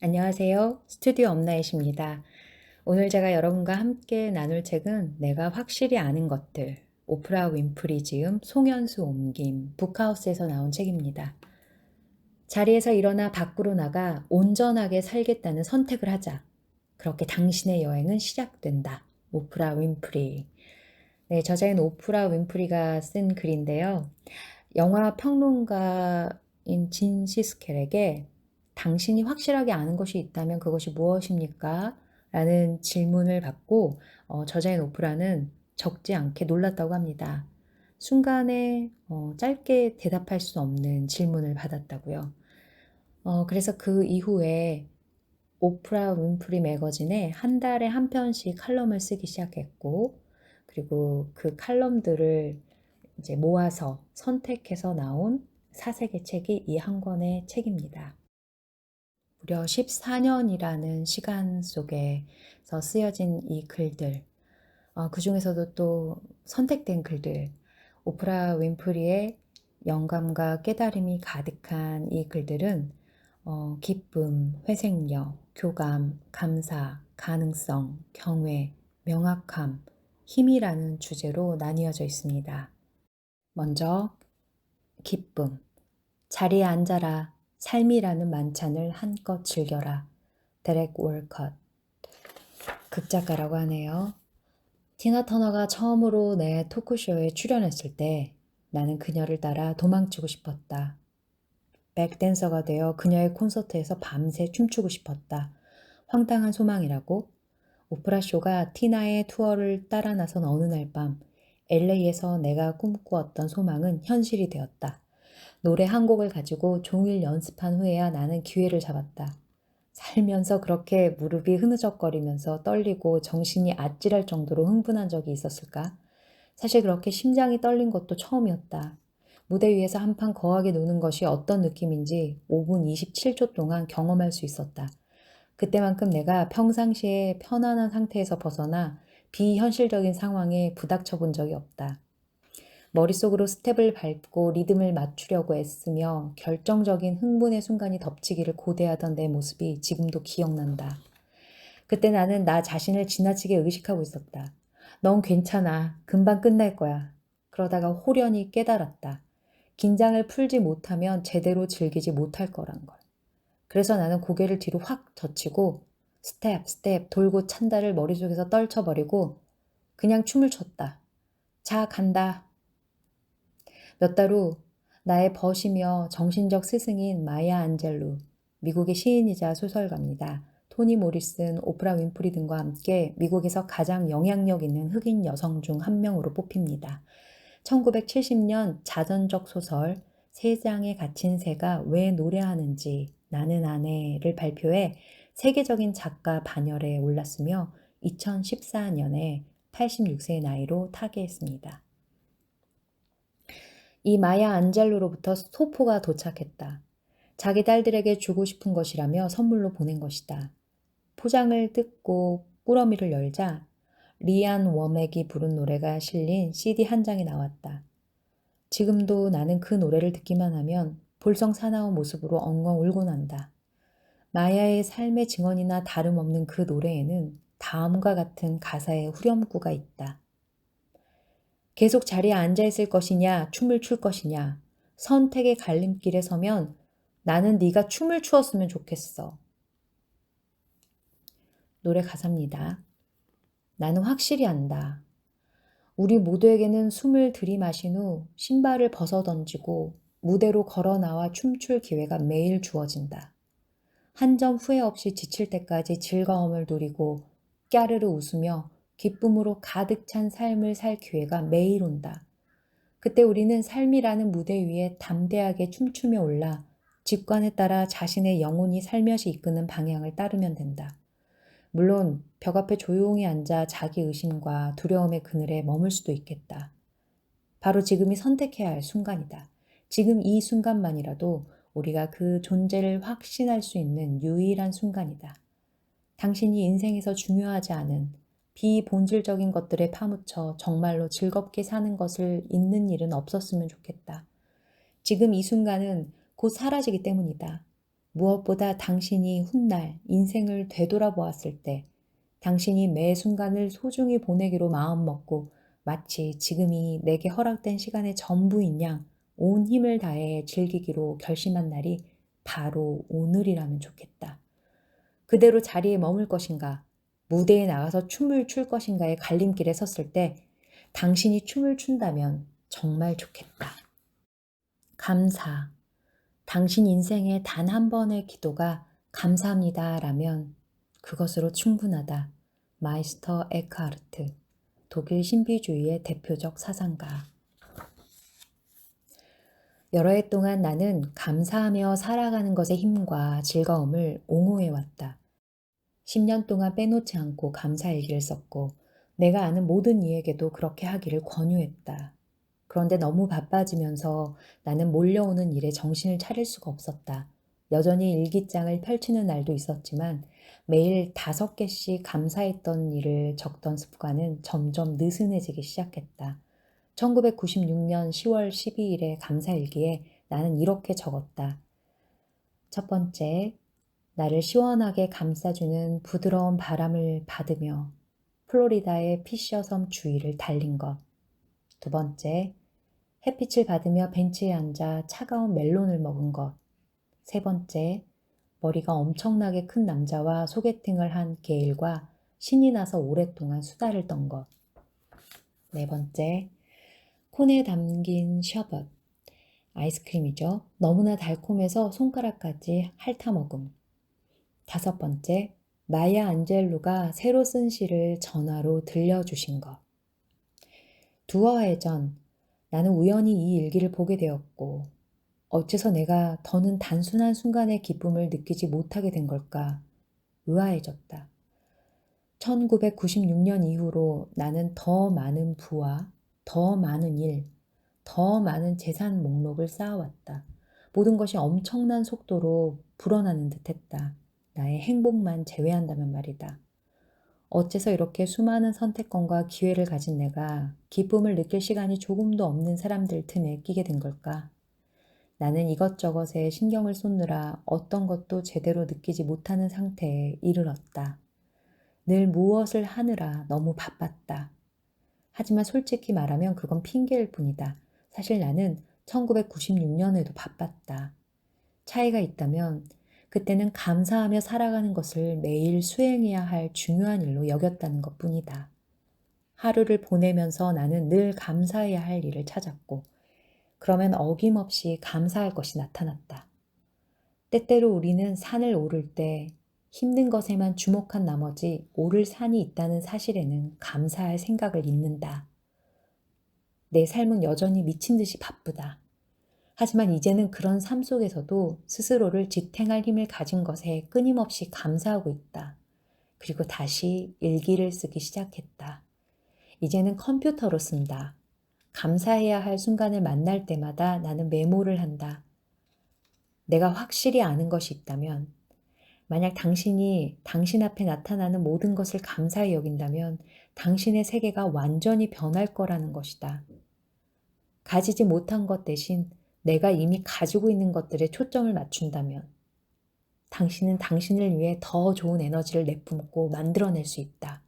안녕하세요. 스튜디오 엄나잇입니다. 오늘 제가 여러분과 함께 나눌 책은 내가 확실히 아는 것들, 오프라 윈프리 지음 송현수 옮김, 북하우스에서 나온 책입니다. 자리에서 일어나 밖으로 나가 온전하게 살겠다는 선택을 하자. 그렇게 당신의 여행은 시작된다. 오프라 윈프리. 네, 저자인 오프라 윈프리가 쓴 글인데요. 영화 평론가인 진 시스켈에게 당신이 확실하게 아는 것이 있다면 그것이 무엇입니까? 라는 질문을 받고 어, 저자인 오프라는 적지 않게 놀랐다고 합니다. 순간에 어, 짧게 대답할 수 없는 질문을 받았다고요. 어, 그래서 그 이후에 오프라 윈프리 매거진에 한 달에 한 편씩 칼럼을 쓰기 시작했고, 그리고 그 칼럼들을 이제 모아서 선택해서 나온 사색의 책이 이 한 권의 책입니다. 무려 14년이라는 시간 속에서 쓰여진 이 글들, 어, 그 중에서도 또 선택된 글들, 오프라 윈프리의 영감과 깨달음이 가득한 이 글들은 어, 기쁨, 회생력, 교감, 감사, 가능성, 경외, 명확함, 힘이라는 주제로 나뉘어져 있습니다. 먼저 기쁨. 자리에 앉아라. 삶이라는 만찬을 한껏 즐겨라. 데렉 월컷. 극작가라고 하네요. 티나 터너가 처음으로 내 토크쇼에 출연했을 때 나는 그녀를 따라 도망치고 싶었다. 백댄서가 되어 그녀의 콘서트에서 밤새 춤추고 싶었다. 황당한 소망이라고? 오프라 쇼가 티나의 투어를 따라 나선 어느 날 밤, LA에서 내가 꿈꾸었던 소망은 현실이 되었다. 노래 한 곡을 가지고 종일 연습한 후에야 나는 기회를 잡았다. 살면서 그렇게 무릎이 흐느적거리면서 떨리고 정신이 아찔할 정도로 흥분한 적이 있었을까? 사실 그렇게 심장이 떨린 것도 처음이었다. 무대 위에서 한판 거하게 노는 것이 어떤 느낌인지 5분 27초 동안 경험할 수 있었다. 그때만큼 내가 평상시에 편안한 상태에서 벗어나 비현실적인 상황에 부닥쳐 본 적이 없다. 머릿속으로 스텝을 밟고 리듬을 맞추려고 애쓰며 결정적인 흥분의 순간이 덮치기를 고대하던 내 모습이 지금도 기억난다. 그때 나는 나 자신을 지나치게 의식하고 있었다. 넌 괜찮아. 금방 끝날 거야. 그러다가 호련히 깨달았다. 긴장을 풀지 못하면 제대로 즐기지 못할 거란 걸. 그래서 나는 고개를 뒤로 확 젖히고 스텝, 스텝 돌고 찬다를 머릿속에서 떨쳐버리고 그냥 춤을 췄다. 자, 간다. 몇 달 후 나의 벗이며 정신적 스승인 마야 안젤루, 미국의 시인이자 소설가입니다. 토니 모리슨, 오프라 윈프리 등과 함께 미국에서 가장 영향력 있는 흑인 여성 중 한 명으로 뽑힙니다. 1970년 자전적 소설 세 장에 갇힌 새가 왜 노래하는지 나는 아내를 발표해 세계적인 작가 반열에 올랐으며 2014년에 86세의 나이로 타계했습니다. 이 마야 안젤로로부터 소포가 도착했다. 자기 딸들에게 주고 싶은 것이라며 선물로 보낸 것이다. 포장을 뜯고 꾸러미를 열자 리안 워맥이 부른 노래가 실린 CD 한 장이 나왔다. 지금도 나는 그 노래를 듣기만 하면 볼성 사나운 모습으로 엉엉 울고 난다. 마야의 삶의 증언이나 다름없는 그 노래에는 다음과 같은 가사의 후렴구가 있다. 계속 자리에 앉아 있을 것이냐, 춤을 출 것이냐. 선택의 갈림길에 서면 나는 네가 춤을 추었으면 좋겠어. 노래 가사입니다. 나는 확실히 안다. 우리 모두에게는 숨을 들이마신 후 신발을 벗어 던지고 무대로 걸어 나와 춤출 기회가 매일 주어진다. 한 점 후회 없이 지칠 때까지 즐거움을 누리고 까르르 웃으며 기쁨으로 가득 찬 삶을 살 기회가 매일 온다. 그때 우리는 삶이라는 무대 위에 담대하게 춤추며 올라 직관에 따라 자신의 영혼이 살며시 이끄는 방향을 따르면 된다. 물론 벽 앞에 조용히 앉아 자기 의심과 두려움의 그늘에 머물 수도 있겠다. 바로 지금이 선택해야 할 순간이다. 지금 이 순간만이라도 우리가 그 존재를 확신할 수 있는 유일한 순간이다. 당신이 인생에서 중요하지 않은 비본질적인 것들에 파묻혀 정말로 즐겁게 사는 것을 잊는 일은 없었으면 좋겠다. 지금 이 순간은 곧 사라지기 때문이다. 무엇보다 당신이 훗날 인생을 되돌아보았을 때 당신이 매 순간을 소중히 보내기로 마음먹고 마치 지금이 내게 허락된 시간의 전부인 양 온 힘을 다해 즐기기로 결심한 날이 바로 오늘이라면 좋겠다. 그대로 자리에 머물 것인가, 무대에 나가서 춤을 출 것인가의 갈림길에 섰을 때 당신이 춤을 춘다면 정말 좋겠다. 감사. 당신 인생의 단 한 번의 기도가 감사합니다 라면 그것으로 충분하다. 마이스터 에크하르트. 독일 신비주의의 대표적 사상가. 여러 해 동안 나는 감사하며 살아가는 것의 힘과 즐거움을 옹호해왔다. 10년 동안 빼놓지 않고 감사 일기를 썼고 내가 아는 모든 이에게도 그렇게 하기를 권유했다. 그런데 너무 바빠지면서 나는 몰려오는 일에 정신을 차릴 수가 없었다. 여전히 일기장을 펼치는 날도 있었지만 매일 다섯 개씩 감사했던 일을 적던 습관은 점점 느슨해지기 시작했다. 1996년 10월 12일의 감사일기에 나는 이렇게 적었다. 첫 번째, 나를 시원하게 감싸주는 부드러운 바람을 받으며 플로리다의 피셔섬 주위를 달린 것. 두 번째, 햇빛을 받으며 벤치에 앉아 차가운 멜론을 먹은 것. 세 번째, 머리가 엄청나게 큰 남자와 소개팅을 한 게일과 신이 나서 오랫동안 수다를 떤 것. 네 번째, 콘에 담긴 셔벗. 아이스크림이죠. 너무나 달콤해서 손가락까지 핥아먹음. 다섯 번째, 마야 안젤루가 새로 쓴 시를 전화로 들려주신 것. 두어 해 전, 나는 우연히 이 일기를 보게 되었고, 어째서 내가 더는 단순한 순간의 기쁨을 느끼지 못하게 된 걸까? 의아해졌다. 1996년 이후로 나는 더 많은 부와 더 많은 일, 더 많은 재산 목록을 쌓아왔다. 모든 것이 엄청난 속도로 불어나는 듯 했다. 나의 행복만 제외한다면 말이다. 어째서 이렇게 수많은 선택권과 기회를 가진 내가 기쁨을 느낄 시간이 조금도 없는 사람들 틈에 끼게 된 걸까? 나는 이것저것에 신경을 쏟느라 어떤 것도 제대로 느끼지 못하는 상태에 이르렀다. 늘 무엇을 하느라 너무 바빴다. 하지만 솔직히 말하면 그건 핑계일 뿐이다. 사실 나는 1996년에도 바빴다. 차이가 있다면 그때는 감사하며 살아가는 것을 매일 수행해야 할 중요한 일로 여겼다는 것 뿐이다. 하루를 보내면서 나는 늘 감사해야 할 일을 찾았고, 그러면 어김없이 감사할 것이 나타났다. 때때로 우리는 산을 오를 때 힘든 것에만 주목한 나머지 오를 산이 있다는 사실에는 감사할 생각을 잊는다. 내 삶은 여전히 미친 듯이 바쁘다. 하지만 이제는 그런 삶 속에서도 스스로를 지탱할 힘을 가진 것에 끊임없이 감사하고 있다. 그리고 다시 일기를 쓰기 시작했다. 이제는 컴퓨터로 쓴다. 감사해야 할 순간을 만날 때마다 나는 메모를 한다. 내가 확실히 아는 것이 있다면 만약 당신이 당신 앞에 나타나는 모든 것을 감사히 여긴다면 당신의 세계가 완전히 변할 거라는 것이다. 가지지 못한 것 대신 내가 이미 가지고 있는 것들에 초점을 맞춘다면 당신은 당신을 위해 더 좋은 에너지를 내뿜고 만들어낼 수 있다.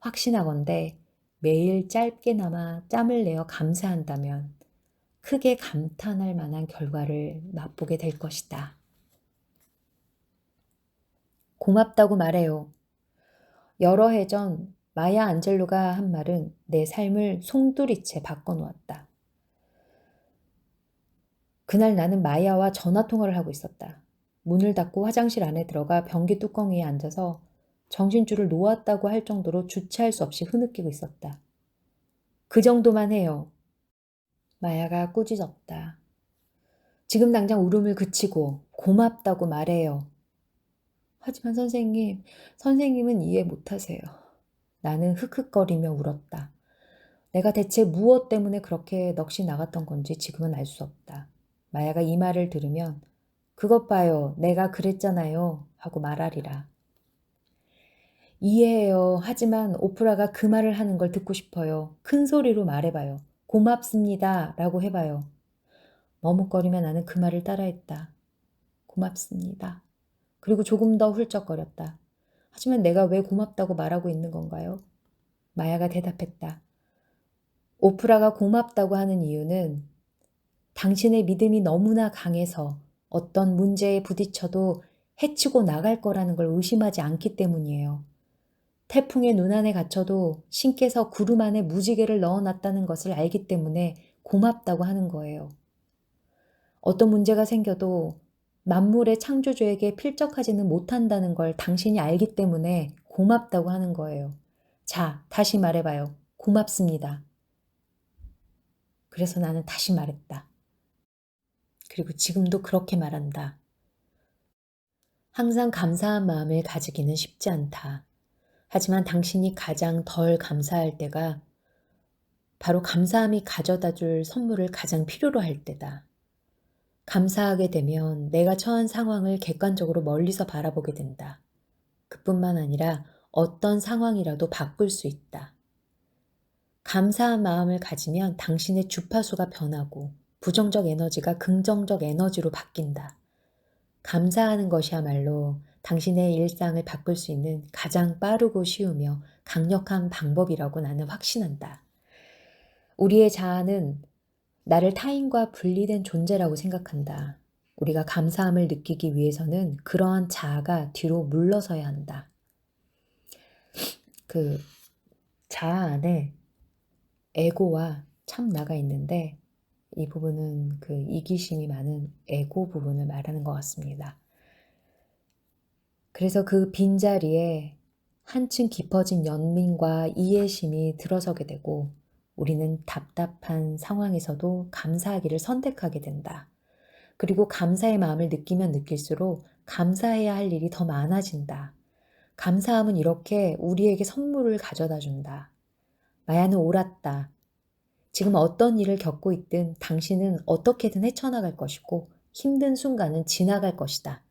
확신하건대 매일 짧게나마 짬을 내어 감사한다면 크게 감탄할 만한 결과를 맛보게 될 것이다. 고맙다고 말해요. 여러 해 전 마야 안젤로가 한 말은 내 삶을 송두리째 바꿔놓았다. 그날 나는 마야와 전화 통화를 하고 있었다. 문을 닫고 화장실 안에 들어가 변기 뚜껑 위에 앉아서 정신줄을 놓았다고 할 정도로 주체할 수 없이 흐느끼고 있었다. 그 정도만 해요. 마야가 꾸짖었다. 지금 당장 울음을 그치고 고맙다고 말해요. 하지만 선생님, 선생님은 이해 못하세요. 나는 흑흑거리며 울었다. 내가 대체 무엇 때문에 그렇게 넋이 나갔던 건지 지금은 알 수 없다. 마야가 이 말을 들으면 그것 봐요. 내가 그랬잖아요. 하고 말하리라. 이해해요. 하지만 오프라가 그 말을 하는 걸 듣고 싶어요. 큰 소리로 말해봐요. 고맙습니다. 라고 해봐요. 머뭇거리며 나는 그 말을 따라했다. 고맙습니다. 그리고 조금 더 훌쩍거렸다. 하지만 내가 왜 고맙다고 말하고 있는 건가요? 마야가 대답했다. 오프라가 고맙다고 하는 이유는 당신의 믿음이 너무나 강해서 어떤 문제에 부딪혀도 해치고 나갈 거라는 걸 의심하지 않기 때문이에요. 태풍의 눈 안에 갇혀도 신께서 구름 안에 무지개를 넣어놨다는 것을 알기 때문에 고맙다고 하는 거예요. 어떤 문제가 생겨도 만물의 창조주에게 필적하지는 못한다는 걸 당신이 알기 때문에 고맙다고 하는 거예요. 자, 다시 말해봐요. 고맙습니다. 그래서 나는 다시 말했다. 그리고 지금도 그렇게 말한다. 항상 감사한 마음을 가지기는 쉽지 않다. 하지만 당신이 가장 덜 감사할 때가 바로 감사함이 가져다 줄 선물을 가장 필요로 할 때다. 감사하게 되면 내가 처한 상황을 객관적으로 멀리서 바라보게 된다. 그뿐만 아니라 어떤 상황이라도 바꿀 수 있다. 감사한 마음을 가지면 당신의 주파수가 변하고 부정적 에너지가 긍정적 에너지로 바뀐다. 감사하는 것이야말로 당신의 일상을 바꿀 수 있는 가장 빠르고 쉬우며 강력한 방법이라고 나는 확신한다. 우리의 자아는 나를 타인과 분리된 존재라고 생각한다. 우리가 감사함을 느끼기 위해서는 그러한 자아가 뒤로 물러서야 한다. 그 자아 안에 에고와 참나가 있는데 이 부분은 그 이기심이 많은 에고 부분을 말하는 것 같습니다. 그래서 그 빈자리에 한층 깊어진 연민과 이해심이 들어서게 되고 우리는 답답한 상황에서도 감사하기를 선택하게 된다. 그리고 감사의 마음을 느끼면 느낄수록 감사해야 할 일이 더 많아진다. 감사함은 이렇게 우리에게 선물을 가져다 준다. 마야는 옳았다. 지금 어떤 일을 겪고 있든 당신은 어떻게든 헤쳐나갈 것이고 힘든 순간은 지나갈 것이다.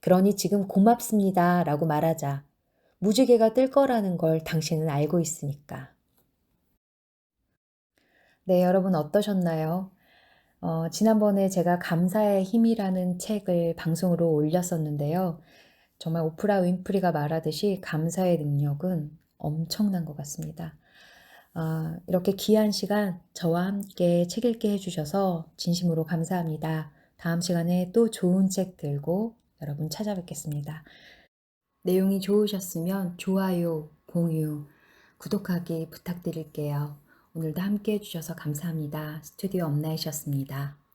그러니 지금 고맙습니다. 라고 말하자. 무지개가 뜰 거라는 걸 당신은 알고 있으니까. 네, 여러분 어떠셨나요? 어, 지난번에 제가 감사의 힘이라는 책을 방송으로 올렸었는데요. 정말 오프라 윈프리가 말하듯이 감사의 능력은 엄청난 것 같습니다. 어, 이렇게 귀한 시간 저와 함께 책 읽게 해주셔서 진심으로 감사합니다. 다음 시간에 또 좋은 책 들고 여러분 찾아뵙겠습니다. 내용이 좋으셨으면 좋아요, 공유, 구독하기 부탁드릴게요. 오늘도 함께 해주셔서 감사합니다. 스튜디오 엄나이셨습니다.